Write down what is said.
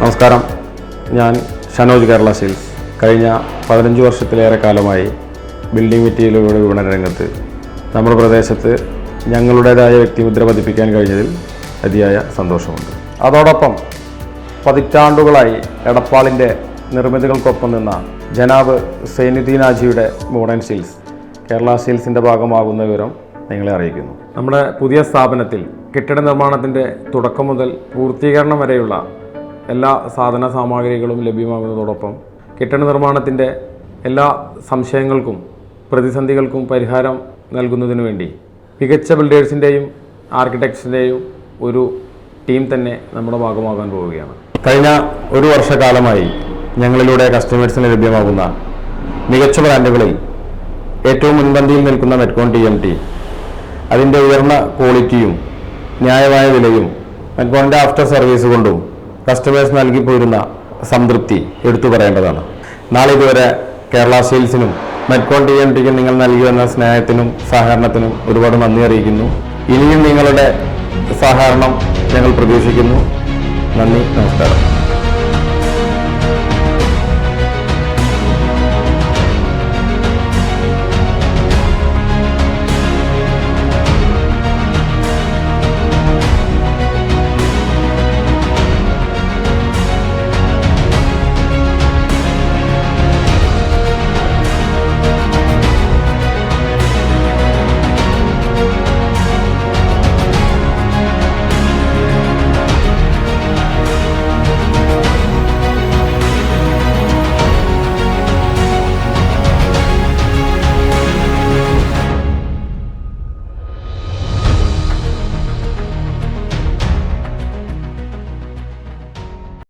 നമസ്കാരം. ഞാൻ ഷനോജ് കേരള സെയിൽസ്. കഴിഞ്ഞ പതിനഞ്ച് വർഷത്തിലേറെ കാലമായി ബിൽഡിംഗ് മെറ്റീരിയലുകളുടെ വിപണന രംഗത്ത് നമ്മുടെ പ്രദേശത്ത് ഞങ്ങളുടേതായ വ്യക്തിമുദ്ര പതിപ്പിക്കാൻ കഴിഞ്ഞതിൽ അതിയായ സന്തോഷമുണ്ട്. അതോടൊപ്പം പതിറ്റാണ്ടുകളായി എടപ്പാളിന്റെ നിർമ്മിതികൾക്കൊപ്പം നിന്ന ജനാബ് സൈനുദ്ദീൻ ആജിയുടെ മോഡേൺ സെയിൽസ് കേരള സെയിൽസിന്റെ ഭാഗമാകുന്ന വിവരം നിങ്ങളെ അറിയിക്കുന്നു. നമ്മുടെ പുതിയ സ്ഥാപനത്തിൽ കെട്ടിട നിർമ്മാണത്തിന്റെ തുടക്കം മുതൽ പൂർത്തീകരണം വരെയുള്ള എല്ലാ സാധന സാമഗ്രികളും ലഭ്യമാകുന്നതോടൊപ്പം കെട്ടിട നിർമ്മാണത്തിന്റെ എല്ലാ സംശയങ്ങൾക്കും പ്രതിസന്ധികൾക്കും പരിഹാരം നൽകുന്നതിനു വേണ്ടി മികച്ച ബിൽഡേഴ്സിന്റെയും ആർക്കിടെക്ട്സിന്റെയും ഒരു ടീം തന്നെ നമ്മുടെ ഭാഗമാകാൻ പോവുകയാണ്. കഴിഞ്ഞ ഒരു വർഷക്കാലമായി ഞങ്ങളിലൂടെ കസ്റ്റമേഴ്സിന് ലഭ്യമാകുന്ന മികച്ച ബ്രാൻഡുകളിൽ ഏറ്റവും മുൻപന്തിയിൽ നിൽക്കുന്ന മെറ്റ്കോൺ ടി എം ടി അതിന്റെ ഉയർന്ന ക്വാളിറ്റിയും ന്യായമായ വിലയും മെറ്റ്കോണിന്റെ ആഫ്റ്റർ സർവീസ് കൊണ്ടും കസ്റ്റമേഴ്സ് നൽകി പോരുന്ന സംതൃപ്തി എടുത്തു പറയേണ്ടതാണ്. നാളെ ഇതുവരെ കേരള സെയിൽസിനും മെറ്റ്കോൺ ടി എം ടിക്കും നിങ്ങൾ നൽകി വന്ന സ്നേഹത്തിനും സഹകരണത്തിനും ഒരുപാട് നന്ദി അറിയിക്കുന്നു. ഇനിയും നിങ്ങളുടെ സഹകരണം ഞങ്ങൾ പ്രതീക്ഷിക്കുന്നു. നന്ദി നമസ്കാരം.